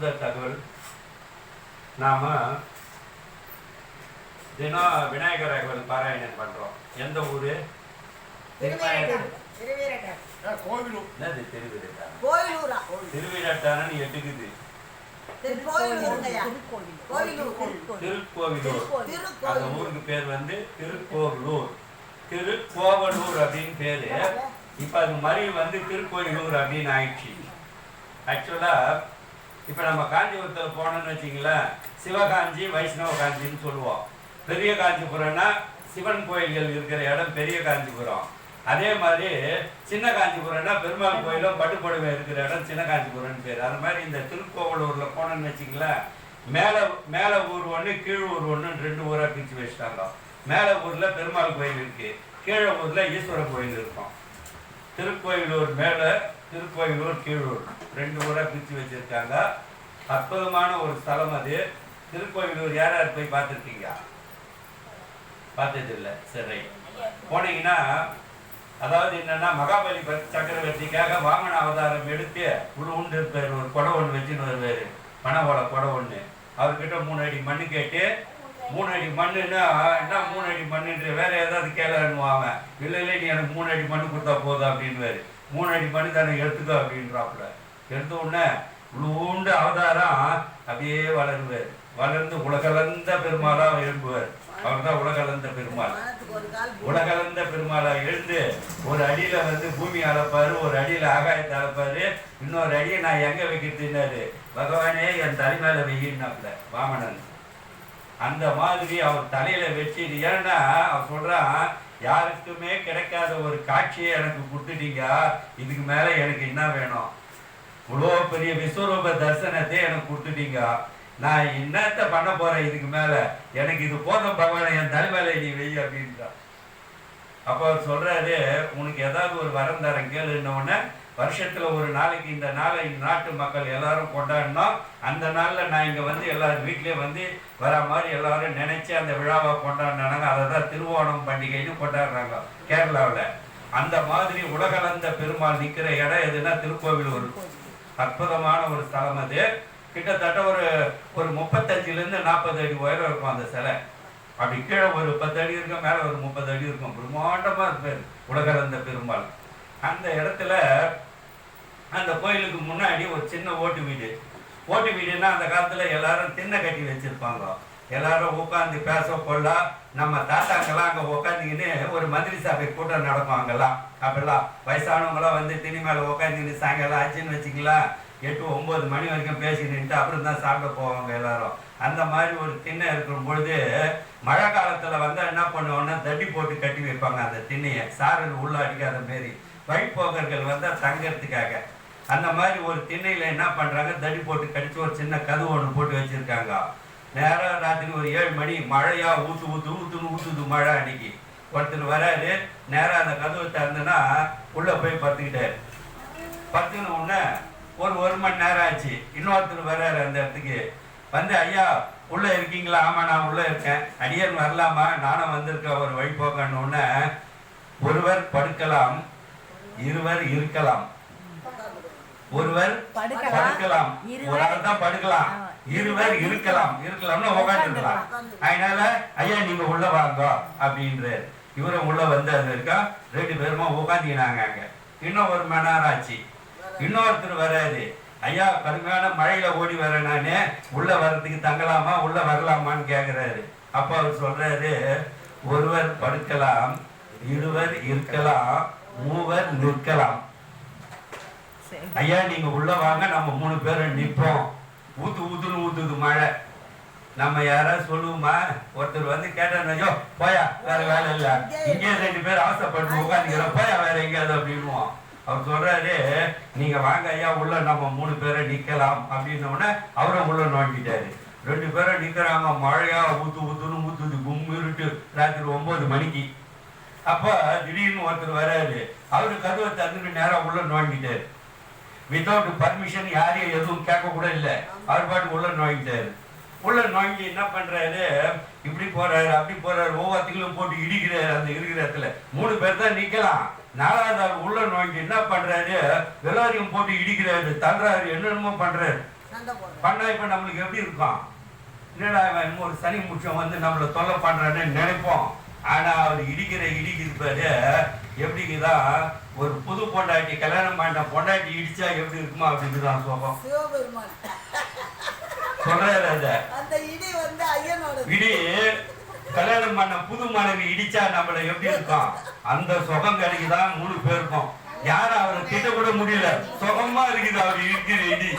முதல் தகவல். நாம தினம் விநாயகர் ராகவன் பாராயணம் பண்றோம். எந்த ஊரு? என்னது திருக்கோவிலூர். அந்த ஊருக்கு பேர் வந்து திருக்கோவிலூர். திருக்கோவலூர் அப்படின்னு பேரு. இப்ப அது மாதிரி வந்து திருக்கோயிலூர் அப்படின்னு ஆயிடுச்சு. ஆக்சுவலா இப்போ நம்ம காஞ்சிபுரத்தில் போனோம்னு வச்சிங்களேன் சிவகாஞ்சி வைஷ்ணவ காஞ்சின்னு சொல்லுவோம். பெரிய காஞ்சிபுரம்னா சிவன் கோயில்கள் இருக்கிற இடம் பெரிய காஞ்சிபுரம். அதே மாதிரி சின்ன காஞ்சிபுரம்னா பெருமாள் கோயிலும் பட்டுப்புடவை இருக்கிற இடம் சின்ன காஞ்சிபுரம்னு பேர். அது மாதிரி இந்த திருக்கோவலூரில் போனோம்னு வச்சிங்களேன் மேலே மேல ஊர் ஒன்று கீழ் ஊர் ஒண்ணு ரெண்டு ஊராக பிரித்து வச்சுட்டாங்க. மேல ஊரில் பெருமாள் கோயில் இருக்குது கீழே ஊரில் ஈஸ்வரன் கோயில் இருக்கும். திருக்கோயிலூர் மேல திருக்கோயிலூர் கீழூர். ரெண்டு ஊரா பிரிச்சு வச்சிருக்காங்க. அற்புதமான ஒரு ஸ்தலம் அது. திருக்கோயிலூர் யார் யார் போய் பார்த்துருக்கீங்க? பார்த்தது சரி. போனீங்கன்னா அதாவது என்னன்னா மகாபலி சக்கரவர்த்திக்காக வாமன அவதாரம் எடுத்து உள்ள உண்டு இருப்பார். ஒரு குடை ஒன்று வச்சுன்னு வருவார். பணவோட குடை ஒன்று அவர்கிட்ட மூணு அடி மண்ணு கேட்டு மூணு அடி மண்ணுன்னா என்ன மூணு அடி மண்ணுன்ற வேற ஏதாவது கேளுவாங்க இல்லை இல்லை நீ எனக்கு மூணு அடி மண்ணு கொடுத்தா போதும் அப்படின்னுவாரு. மூணு அடி மண்ணு தானே எடுத்துக்கோ அப்படின்றாப்புல. எடுத்த உடனே உண்டு அவதாரம் அப்படியே வளருவார். வளர்ந்து உலகலந்த பெருமாளா எழும்புவார். அவர் தான் உலகலந்த பெருமாள். உலகலந்த பெருமாளா எழுந்து ஒரு அடியில வந்து பூமி அளப்பாரு ஒரு அடியில ஆகாயத்தை அளப்பாரு. இன்னொரு அடியை நான் எங்க வைக்கிறதுன்னாரு? பகவானே என் தலைமையில வெயின்னாப்புல வாமனன். அந்த மாதிரி அவர் தலையில வச்சு ஏன்னா அவர் சொல்றான் யாருக்குமே கிடைக்காத ஒரு காட்சியை எனக்கு கொடுத்துட்டீங்க இதுக்கு மேல எனக்கு என்ன வேணும்? இவ்வளோ பெரிய விஸ்வரூப தரிசனத்தை எனக்கு கொடுத்துட்டீங்க. நான் என்னத்த பண்ண போறேன் இதுக்கு மேல? எனக்கு இது போதும் பகவானை என் தலைமையில நீ வெய் அப்படின்றான் அப்போ அவர் சொல்றாரு உனக்கு ஏதாவது ஒரு வரம் தரேன் கேளுன்ன உடனே வருஷத்துல ஒரு நாளைக்கு இந்த நாளை நாட்டு மக்கள் எல்லாரும் கொண்டாடினோம் அந்த நாளில் நான் இங்கே வந்து எல்லாரும் வீட்லயே வந்து வர மாதிரி எல்லாரும் நினைச்சு அந்த விழாவை கொண்டாடினாங்க. அதை தான் திருவோணம் பண்டிகைன்னு கொண்டாடுறாங்க கேரளாவில். அந்த மாதிரி உலகளந்த பெருமாள் நிற்கிற இடம் எதுன்னா திருக்கோவிலூர் அற்புதமான ஒரு ஸ்தலம் அது. கிட்டத்தட்ட ஒரு ஒரு முப்பத்தஞ்சிலேருந்து நாற்பது அடி உயரம் இருக்கும் அந்த சிலை. அப்படி கீழே ஒரு பத்து அடி இருக்கும் மேலே ஒரு முப்பது அடி இருக்கும். பிரம்மாண்டமாக இருப்பார் உலகளந்த பெருமாள். அந்த இடத்துல அந்த கோயிலுக்கு முன்னாடி ஒரு சின்ன ஓட்டு வீடு. ஓட்டு வீடுன்னா அந்த காலத்தில் எல்லாரும் திண்ணை கட்டி வச்சுருப்பாங்க. எல்லாரும் உட்காந்து பேச கொள்ள நம்ம தாத்தாங்கெல்லாம் அங்கே உட்காந்துக்கின்னு ஒரு மந்திரி சபை கூட்டம் நடக்கும் அங்கெல்லாம். அப்பெல்லாம் வயசானவங்களாம் வந்து திணி மேலே உட்காந்துக்கின்னு சாயங்காலம் ஆச்சுன்னு வச்சுக்கலாம் எட்டு ஒம்பது மணி வரைக்கும் பேசிக்கிட்டு அப்புறம் தான் சாப்பிட போவாங்க எல்லாரும். அந்த மாதிரி ஒரு திண்ணை இருக்கும் பொழுது மழை காலத்தில் வந்தால் என்ன பண்ணுவோம்னா தட்டி போட்டு கட்டி வைப்பாங்க அந்த திண்ணையை. சாரல் உள்ள அடிக்காத மாரி. வழிபோக்கர்கள் வந்தால் தங்கறதுக்காக. அந்த மாதிரி ஒரு திண்ணையில் என்ன பண்ணுறாங்க தடி போட்டு கடிச்சு ஒரு சின்ன கதவு ஒன்று போட்டு வச்சுருக்காங்க. நேராக ராத்திரி ஒரு ஏழு மணி மழையா ஊற்று ஊற்று ஊற்றுன்னு ஊற்றுது மழை அன்னைக்கு. ஒருத்தர் வராரு நேராக அந்த கதவை திறந்துன்னா உள்ளே போய் படுத்துக்கிட்டாரு. பத்துன உடனே ஒரு ஒரு மணி நேரம் ஆச்சு. இன்னொருத்தர் வர்றாரு அந்த இடத்துக்கு. வந்து ஐயா உள்ளே இருக்கீங்களா? ஆமாம் நான் உள்ளே இருக்கேன். அடியன் வரலாமா? நானும் வந்திருக்கேன். ஒரு வழி போக்கணுன்னு ஒருவர் படுக்கலாம் இருவர் இருக்கலாம். ஒருவர் படுக்கலாம். ஒரு ஆள் தான் படுக்கலாம். இருவர் இருக்கலாம். இருக்கலாம்னு உட்காந்துருக்கலாம் அதனால ஐயா நீங்க உள்ள வாங்க அப்படின்றாரு. இவரும் உள்ள வந்து அது இருக்கா. ரெண்டு பேருமா உட்காந்துக்கினாங்க அங்க. இன்னும் ஒரு மணி நேரம் ஆச்சு இன்னொருத்தர் வராது ஐயா கடுமையான மழையில ஓடி வரேன் நானு. உள்ள வர்றதுக்கு தங்கலாமா? உள்ள வரலாமான்னு கேக்குறாரு. அப்ப அவர் சொல்றாரு ஒருவர் படுக்கலாம் இருவர் இருக்கலாம் மூவர் நிற்கலாம். ஐயா நீங்க உள்ள வாங்க நம்ம மூணு பேரும் நிப்போம். ஊத்து ஊத்துன்னு ஊத்துது மழை. நம்ம யாராவது சொல்லுவோமா? ஒருத்தர் வந்து கேட்டாரு ஐயோ போயா வேற வேலை இல்லை. இங்கே ரெண்டு பேர் ஆசைப்பட்டு உட்காந்துக்கிறோம். போயா வேற எங்கேயாவது அப்படின்வோம் அவர் சொல்றாரு நீங்க வாங்க ஐயா உள்ள நம்ம மூணு பேரை நிக்கலாம். அப்படின்ன அவரும் உள்ள நோண்டிட்டாரு. ரெண்டு பேரும் நிக்கிறாங்க மழையா ஊத்து ஊத்துன்னு ஊத்துது கும்மு இருட்டு. ராத்திரி ஒன்பது மணிக்கு. அப்ப திடீர்னு ஒருத்தர் வராரு. அவரு கதவை தந்துட்டு நேரா உள்ள நோண்டிட்டாரு. வித்தவுட் பர்மிஷன் யாரையும் எதுவும் கேட்க கூட இல்ல. அவர் பாட்டு உள்ள நோங்கிட்டாரு உள்ள நோங்கி என்ன பண்றாரு? இப்படி போறாரு அப்படி போறாரு ஒவ்வொருத்தையும் போட்டு இடிக்கிறாரு அந்த இருக்கிற இடத்துல மூணு பேர் தான் நிக்கலாம். நாலாவது ஆள் உள்ள நோங்கி என்ன பண்றாரு? எல்லாரையும் போட்டு இடிக்கிறாரு தள்ளுறாரு என்னென்னமோ பண்றாரு. பண்ணா இப்ப நம்மளுக்கு எப்படி இருக்கும்? என்னடா இவன் ஒரு சனி முச்சம் வந்து நம்மள தொல்லை பண்றான்னு நினைப்போம். ஆனா அவர் இடிக்கிற இடிக்குது பாரு எப்படிங்குதான் ஒரு புது பொண்டாட்டி கல்யாணம் பண்ண பொண்டாட்டி இடிச்சா எப்படி இருக்குமா அப்படிங்குதான் சோகம். சொல்றாரு அந்த இடி வந்து ஐயனோட இடி கல்யாணம் பண்ண புது மனைவி இடிச்சா நம்மள எப்படி இருக்கும் அந்த சுகம் கிடைக்குதான் மூணு பேருக்கும். யாரும் அவரை திட்ட கூட முடியல. சுகமா இருக்குது அவர் இருக்கிற இடி.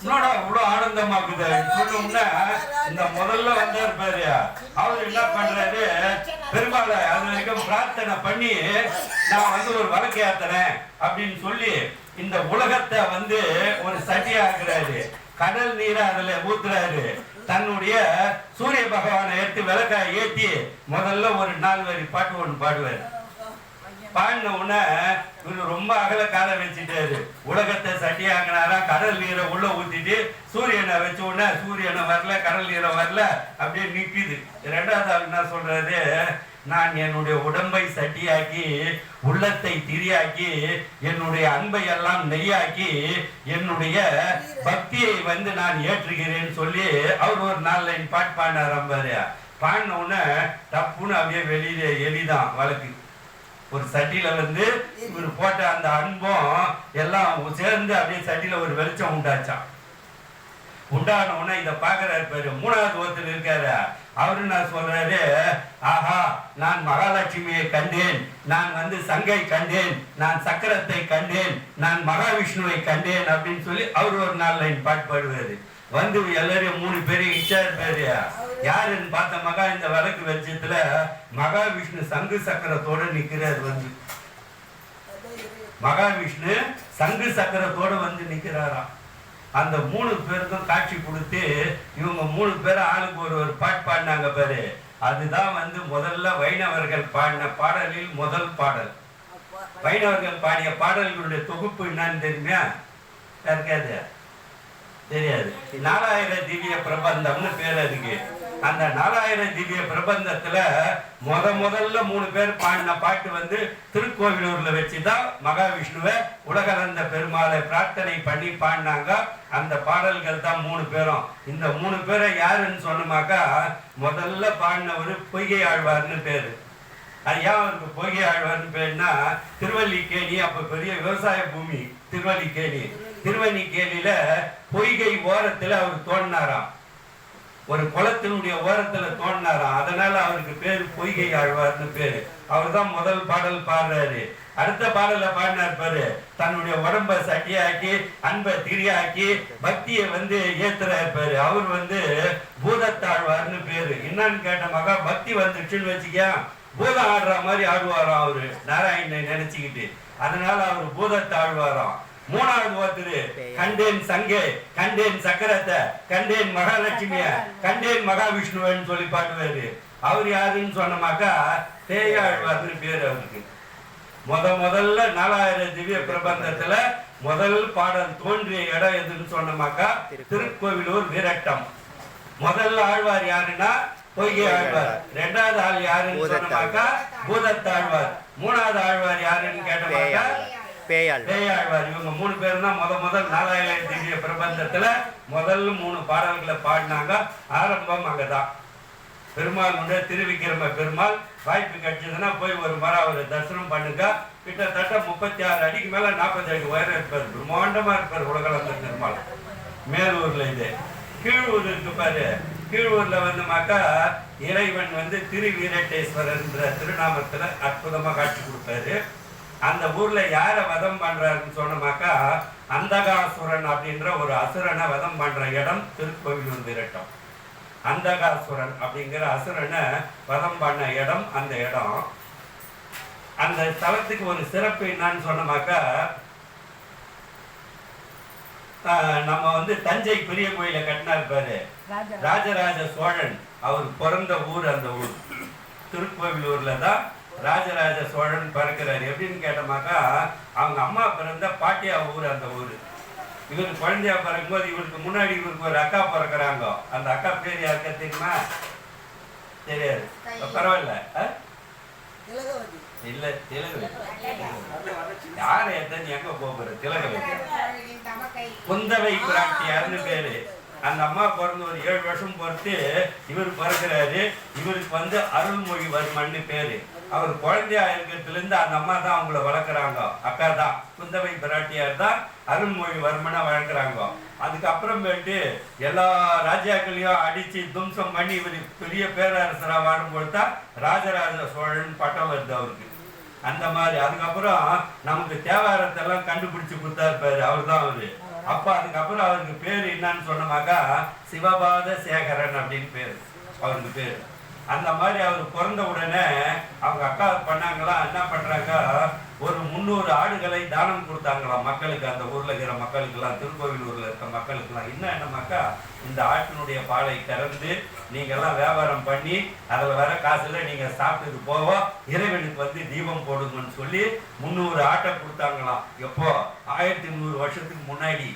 என்னடா இவ்வளவு ஆனந்தமா இருக்குது சொன்னோம்னா இந்த முதல்ல வந்தார் பாரு. அவர் என்ன பண்றாரு? பெருமாளை அது வரைக்கும் பிரார்த்தனை பண்ணி நான் வந்து ஒரு வழக்கு ஏத்துறேன் அப்படின்னு சொல்லி இந்த உலகத்தை வந்து ஒரு சட்டியாக்குறாரு கடல் நீரை அதுல ஊத்துறாரு. தன்னுடைய சூரிய பகவானை எடுத்து விளக்க ஏற்றி முதல்ல ஒரு நாலு வரி பாட்டு ஒன்று பாடுவார். பாடின உடனே இவரு ரொம்ப அகல காலை வச்சுட்டாரு. உலகத்தை சட்டியாங்கினாரா கடல் நீரை உள்ள ஊத்திட்டு சூரியனை வச்ச உடனே சூரியனை வரல கடல் நீரை வரல அப்படியே நிக்குது. ரெண்டாவது ஆள் என்ன சொல்றாரு? நான் என்னுடைய உடம்பை சட்டியாக்கி உள்ளத்தை திரியாக்கி என்னுடைய அன்பை எல்லாம் நெய்யாக்கி என்னுடைய பக்தியை வந்து நான் ஏற்றுகிறேன்னு சொல்லி அவர் ஒரு நாலு லைன் பாட்டு பாடினார் பாடின உடனே டப்புன்னு அப்படியே வெளியில எலிதான் வழக்கு. ஒரு சட்டியில வந்து இவர் போட்ட அந்த அன்பும் எல்லாம் சேர்ந்து அப்படியே சட்டியில ஒரு வெளிச்சம் உண்டாச்சான் உண்டான உடனே இதை பாக்குறாரு பேரு மூணாவது ஒருத்தர் இருக்காரு. அவரு நான் சொல்றாரு? ஆஹா நான் மகாலட்சுமியை கண்டேன் நான் வந்து சங்கை கண்டேன் நான் சக்கரத்தை கண்டேன் நான் மகாவிஷ்ணுவை கண்டேன் அப்படின்னு சொல்லி அவர் ஒரு நாலு லைன் பாட்டு பாடுவாரு. வந்து எல்லாரும் மூணு பேரும் இச்சா பேரு. யாருன்னு பார்த்த மகா இந்த விளக்கு வெளிச்சத்துல மகாவிஷ்ணு சங்கு சக்கரத்தோட நிக்கிறார் வந்து. மகாவிஷ்ணு சங்கு சக்கரத்தோட வந்து நிக்கிறாராம். அந்த மூணு பேருக்கும் காட்சி கொடுத்து இவங்க மூணு பேரும் ஆளுக்கு ஒரு ஒரு பாட்டு பாடினாங்க பாரு. அதுதான் வந்து முதல்ல வைணவர்கள் பாடின பாடலில் முதல் பாடல். வைணவர்கள் பாடிய பாடல்களுடைய தொகுப்பு என்னன்னு தெரியுமா? இருக்காது தெரியாது. நாலாயிர திவ்ய பிரபந்தம்னு பேர் அதுக்கு. அந்த நாராயண திவ்ய பிரபந்தத்துல முத முதல்ல மூணு பேர் பாடின பாட்டு வந்து திருக்கோவிலூர்ல வச்சுதான் மகாவிஷ்ணுவை உலகநந்த பெருமாளை பிரார்த்தனை பண்ணி பாடினாங்க. அந்த பாடல்கள் தான் மூணு பேரும். இந்த மூணு பேரை யாருன்னு சொன்னமாக்கா முதல்ல பாடினவர் பொய்கை ஆழ்வார்னு பேரு. அது ஏன் அவருக்கு பொய்கை ஆழ்வார்னு பேருனா திருவல்லிக்கேணி அப்ப பெரிய விவசாய பூமி திருவல்லிக்கேணி. திருவல்லிக்கேணியில பொய்கை ஓரத்துல அவர் தோண்டினாராம் ஒரு குளத்தினுடைய ஓரத்துல தோண்டினாராம் அதனால அவருக்கு பேரு பொய்கை ஆழ்வார்னு பேரு. அவர் தான் முதல் பாடல் பாடுறாரு. அடுத்த பாடல பாடினார் பாரு. தன்னுடைய உடம்ப சட்டியாக்கி அன்பை திரியாக்கி பக்தியை வந்து ஏத்துறாரு பாரு. அவர் வந்து பூதத்தாழ்வார்னு பேரு. என்னன்னு கேட்ட மகா பக்தி வந்துச்சுன்னு வச்சுக்க பூதம் ஆடுற மாதிரி ஆடுவாராம் அவரு. நாராயணனை நினைச்சுக்கிட்டு. அதனால அவர் பூதத்தாழ்வாராம். மூணாவது ஒருத்தரு கண்டேன் சங்கே கண்டேன் சக்கரத்தை கண்டேன் மகாலட்சுமிய கண்டேன் மகாவிஷ்ணுவன்னு சொல்லி பாடுவாரு அவர் யாருன்னு சொன்னமாக்கா பேயாழ்வார்னு பேர் அவருக்கு. முத முதல்ல நாலாயிரம் திவ்ய பிரபந்தத்துல முதல் பாடல் தோன்றிய இடம் எதுன்னு சொன்னமாக்கா திருக்கோவிலூர் வீரட்டம். முதல்ல ஆழ்வார் யாருன்னா பொய்கை ஆழ்வார். ரெண்டாவது ஆள் யாருன்னு சொன்னமாக்கா பூதத்தாழ்வார். மூணாவது ஆழ்வார் யாருன்னு கேட்டமாக்கா பேயாழ்வார். இவங்க மூணு பேரும் தான் முத முதல் நாலாயிரம் திவ்ய பிரபந்தத்துல முதல் மூணு பாடல்களை பாடினாங்க. ஆரம்பம் அங்கதான். பெருமாள் உண்டு திருவிக்கிரம பெருமாள் வாய்ப்பு கிடைச்சதுன்னா போய் ஒரு முறை அவர் தரிசனம் பண்ணுங்க. கிட்டத்தட்ட முப்பத்தி ஆறு அடிக்கு மேல நாற்பத்தி அடி உயரம் இருப்பார். பிரம்மாண்டமா இருப்பார் உலகளந்த பெருமாள். மேலூர்ல இது. கீழூர் இருக்கு பாரு. கீழூர்ல வந்துமாக்கா இறைவன் வந்து திருவீரட்டேஸ்வரர்ன்ற திருநாமத்துல அற்புதமா காட்சி கொடுப்பாரு. அந்த ஊர்ல யார வதம் பண்றாருன்னு சொன்னமாக்கா அந்தகாசுரன் அப்படின்ற ஒரு அசுரனை வதம் பண்ற இடம் திருக்கோவிலூர் விரட்டம். அந்தகாசுரன் அப்படிங்கிற அசுரனை வதம் பண்ண இடம் அந்த இடம். அந்த ஸ்தலத்துக்கு ஒரு சிறப்பு என்னன்னு சொன்னமாக்கா நம்ம வந்து தஞ்சை பெரிய கோயிலை கட்டினார் பாரு. ராஜா ராஜராஜ சோழன் அவர் பிறந்த ஊர் அந்த ஊர். திருக்கோவிலூர்ல தான் ராஜராஜ சோழன் பிறக்கிறார். எப்படின்னு கேட்டோமாக்கா அவங்க அம்மா பிறந்த பாட்டியா ஊர் அந்த ஊர். இவருக்கு குழந்தையா பிறக்கும்போது இவருக்கு முன்னாடி இவருக்கு ஒரு அக்கா பிறக்கிறாங்க. அந்த அக்கா பேர் யாருக்கா தெரியுமா? தெரியாது. பரவாயில்ல? திலகவதி. இல்ல திலகு யார் எத்தனை எங்க போகிற திலகு குந்தவை பிராட்டியார்னு பேரு. அந்த அம்மா பிறந்து ஒரு ஏழு வருஷம் பொறுத்து இவர் பிறக்கிறாரு. இவருக்கு வந்து அருள்மொழிவர்மன்னு பேரு. அவர் குழந்தையா இருக்கிறதுல இருந்து அந்த அம்மா தான் அவங்கள வளர்க்குறாங்க. அக்கா தான் குந்தவை பிராட்டியார் தான் அருள்மொழிவர்மனை வளர்க்குறாங்க. அதுக்கப்புறமேட்டு எல்லா ராஜாக்களையும் அடிச்சு தும்சம் பண்ணி இவர் பெரிய பேரரசராக வாழும்போது தான் ராஜராஜ சோழன் பட்டம் வருது அவருக்கு. அந்த மாதிரி. அதுக்கப்புறம் நமக்கு தேவாரத்தெல்லாம் கண்டுபிடிச்சு கொடுத்தாரு பாரு அவர் தான் அவரு. அப்போ அதுக்கப்புறம் அவருக்கு பேர் என்னன்னு சொன்னமாக்கா சிவபாத சேகரன் அப்படின்னு பேர். அவருக்கு பேர். அந்த மாதிரி அவர் பிறந்த உடனே அவங்க அக்கா பண்ணாங்களாம் என்ன பண்ணுறாங்க ஒரு முந்நூறு ஆடுகளை தானம் கொடுத்தாங்களாம் மக்களுக்கு? அந்த ஊரில் இருக்கிற மக்களுக்கெல்லாம் திருக்கோவிலூரில் இருக்க மக்களுக்கெல்லாம். என்ன என்னமாக்கா இந்த ஆட்டினுடைய பாலை கறந்து நீங்கள்லாம் வியாபாரம் பண்ணி அதில் வர காசில் நீங்கள் சாப்பிட்டுட்டு போவோம் இறைவனுக்கு வந்து தீபம் போடுங்கன்னு சொல்லி முந்நூறு ஆட்டை கொடுத்தாங்களாம். எப்போ? ஆயிரத்தி நூறு வருஷத்துக்கு முன்னாடி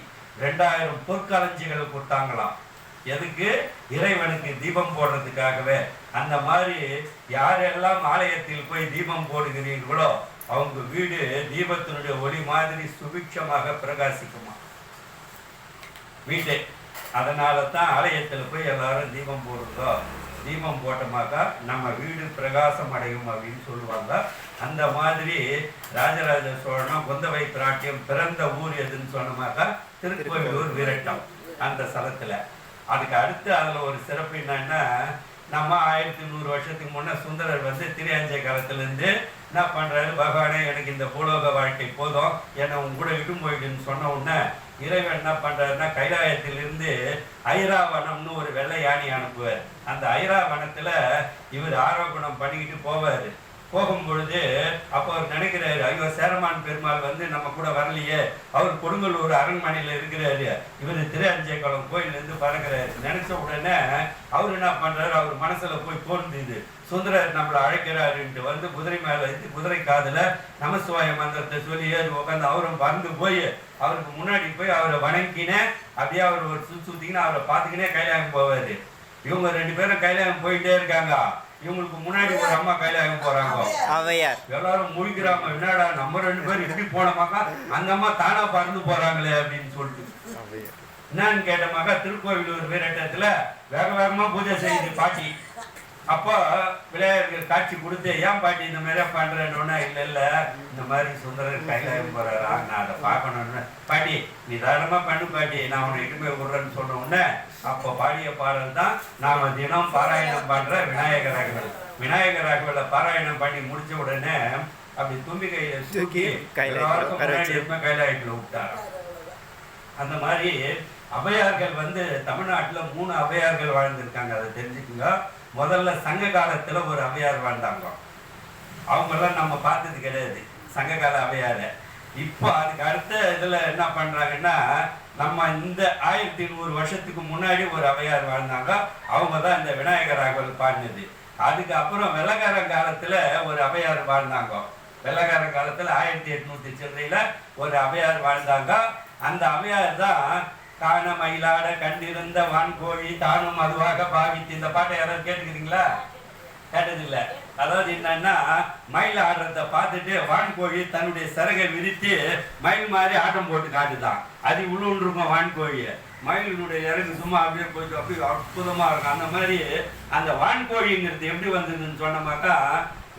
ரெண்டாயிரம் பொற்களஞ்சிகளை கொடுத்தாங்களாம். எதுக்கு? இறைவனுக்கு தீபம் போடுறதுக்காகவே. அந்த மாதிரி யாரெல்லாம் ஆலயத்தில் போய் தீபம் போடுகிறீர்களோ அவங்க வீடு தீபத்தினுடைய ஒளி மாதிரி சுபிக்ஷமாக பிரகாசிக்குமா? வீட்டை. அதனால தான் ஆலயத்தில் போய் எல்லாரும் தீபம் போடுறதோ தீபம் போட்டோமாக்கா நம்ம வீடு பிரகாசம் அடையும் அப்படின்னு சொல்லுவாங்க. அந்த மாதிரி ராஜராஜ சோழனும் குந்தவை பிராட்டியம் பிறந்த ஊர் எதுன்னு சொன்னோமாக்கா திருக்கோவிலூர் வீரட்டம் அந்த ஸ்தலத்துல. அதுக்கு அடுத்து அதில் ஒரு சிறப்பு என்னன்னா நம்ம ஆயிரத்தி நூறு வருஷத்துக்கு முன்னே சுந்தரர் வந்து திரையஞ்சை காலத்துலேருந்து என்ன பண்ணுறாரு பகவானே எனக்கு இந்த பூலோக வாழ்க்கை போதும். என்னை உன் கூட விடும் போயிடுன்னு சொன்ன உடனே இறைவன் என்ன பண்ணுறாருன்னா கைலாயத்திலிருந்து ஐராவனம்னு ஒரு வெள்ளை யானை அனுப்புவார். அந்த ஐராவனத்தில் இவர் ஆரோபணம் பண்ணிக்கிட்டு போவார். போகும் பொழுது அப்போ அவர் நினைக்கிறாரு ஐயோ சேரமான் பெருமாள் வந்து நம்ம கூட வரலையே. அவர் கொடுங்கல்லூர் அரண்மனையில் இருக்கிறாரு. இவர் திருஅஞ்சேக்குளம் கோயில்ல கோயிலேருந்து பறக்கிறாரு நினைச்ச உடனே அவர் என்ன பண்ணுறாரு அவர் மனசில் போய் தோன்றுது. சுந்தரர் நம்மளை அழைக்கிறாருன்ட்டு வந்து குதிரை மேலே ஏத்தி குதிரை காதில் நமசிவாய மந்திரத்தை சொல்லி ஏறி உட்காந்து அவரும் பறந்து போய் அவருக்கு முன்னாடி போய் அவரை வணங்கினேன் அப்படியே அவர் ஒரு சுத்தி சுத்திக்கின்னு அவரை பார்த்துக்கினே கைலாயம் போவார். இவங்க ரெண்டு பேரும் கைலாயம் போயிட்டே இருக்காங்க. இவங்களுக்கு முன்னாடி ஒரு அம்மா கைலாயம் போறாங்க. ஔவையார் எல்லாரும் முழிக்கிறாங்க. என்னடா நம்ம ரெண்டு பேரும் இப்படி போனோமாக்கா? அந்த அம்மா தானா பறந்து போறாங்களே அப்படின்னு சொல்லிட்டு. என்னன்னு கேட்டமாக்கா திருக்கோவிலூர் வீரட்டத்துல வேக வேகமா பூஜை செய்யுது பாட்டி. அப்போ விநாயகருக்கு காட்சி கொடுத்து ஏன் பாட்டி இந்த மாதிரி பண்றேன்னு? இல்ல இல்ல. இந்த மாதிரி சுந்தரர் கைலாயம் போறாரா? நான் அதை பார்க்கணும்னு. பாட்டி நீ தாராளமா பண்ணு பாட்டி. நான் உன்னை இட்டுமே விடுறேன்னு சொன்ன உடனே அப்போ பாடிய பாடல் தான் நாம தினம் பாராயணம் பண்ற விநாயகர் ராகவல் விநாயகர் ராகவல பாராயணம் பண்ணி முடிச்ச உடனே அப்படி தும்பி கையில தூக்கி. இருப்ப கைலாயத்துல விட்டாராம். அந்த மாதிரி அவையார்கள் வந்து தமிழ்நாட்டில் மூணு அவையார்கள் வாழ்ந்திருக்காங்க அதை தெரிஞ்சுக்குங்க. முதல்ல சங்க காலத்தில் ஒரு அவையார் வாழ்ந்தாங்க. அவங்கெல்லாம் நம்ம பார்த்தது கிடையாது சங்க கால அவையார இப்போ அதுக்கு அடுத்த இதில் என்ன பண்ணுறாங்கன்னா நம்ம இந்த ஆயிரத்தி நூறு வருஷத்துக்கு முன்னாடி ஒரு அவையார் வாழ்ந்தாங்க. அவங்க தான் இந்த விநாயகராகவல் பாடினது. அதுக்கு அப்புறம் வெள்ளக்கார ஒரு அவையார் வாழ்ந்தாங்க. வெள்ளக்கார காலத்தில் ஆயிரத்தி எட்நூத்தி சில்லறையில ஒரு அவையார் வாழ்ந்தாங்க. அந்த அவையார் தான் காண மயிலாட கண்டிருந்த வான்கோழி தானும் அதுவாக பாவித்து இந்த பாட்டை யாராவது கேட்டுக்கிறீங்களா கேட்டதில்ல. அதாவது என்னன்னா மயில் ஆடுறத பார்த்துட்டு வான்கோழி தன்னுடைய சிறகை விரித்து மயில் மாதிரி ஆட்டம் போட்டு காட்டுதான். அது உள்ளுன்றிருக்கும் வான்கோழிய. மயிலினுடைய இறகு சும்மா அப்படியே போயிட்டு அப்படியே அற்புதமா இருக்கும். அந்த மாதிரி அந்த வான்கோழிங்கிறது எப்படி வந்ததுன்னு சொன்னோம்னாக்கா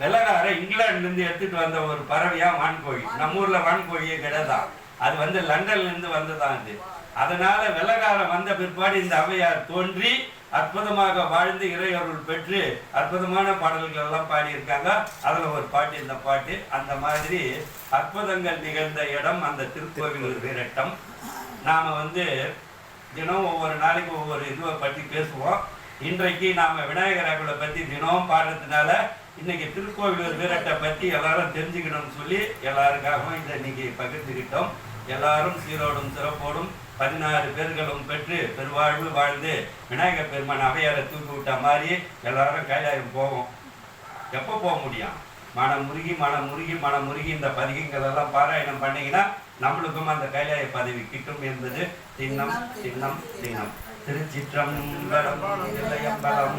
வெள்ளக்கார இங்கிலாந்துல இருந்து எடுத்துட்டு வந்த ஒரு பறவையா வான்கோழி. நம்ம ஊர்ல வான்கோழியே கிடையாது. அது வந்து லண்டன்ல இருந்து வந்ததான் அது. அதனால வெள்ளக்காரன் வந்த பிற்பாடு இந்த அவையார் தோன்றி அற்புதமாக வாழ்ந்து இறையருள் பெற்று அற்புதமான பாடல்கள் எல்லாம் பாடியிருக்காங்க. அதில் ஒரு பாட்டு இந்த பாட்டு. அந்த மாதிரி அற்புதங்கள் நிகழ்ந்த இடம் அந்த திருக்கோவில் வீரட்டம். நாம் வந்து தினம் ஒவ்வொரு நாளைக்கு ஒவ்வொரு இதுவை பற்றி பேசுவோம். இன்றைக்கு நாம் விநாயகர் ராகுலை பற்றி தினமும் பாடுறதுனால இன்னைக்கு திருக்கோவிலூர் வீரட்டை பத்தி எல்லாரும் தெரிஞ்சுக்கணும்னு சொல்லி எல்லாருக்காகவும் இதை இன்னைக்கு பகிர்ந்துக்கிட்டோம் எல்லாரும் சீரோடும் சிறப்போடும் பதினாறு பேர்களும் பெற்று பெருவாழ்வு வாழ்ந்து விநாயகர் பெருமான் அவையாரை தூக்கி விட்ட மாதிரி எல்லாரும் கைலாயம் போவோம். எப்போ போக முடியும்? மனம் முருகி மனம் முருகி மனம் முருகி இந்த பதிகங்கள் எல்லாம் பாராயணம் பண்ணீங்கன்னா நம்மளுக்கும் அந்த கைலாய பதவி கிட்டும் என்பது திண்ணம் திண்ணம் திண்ணம் திருச்சிற்றம்பலம் இளையம்பலம்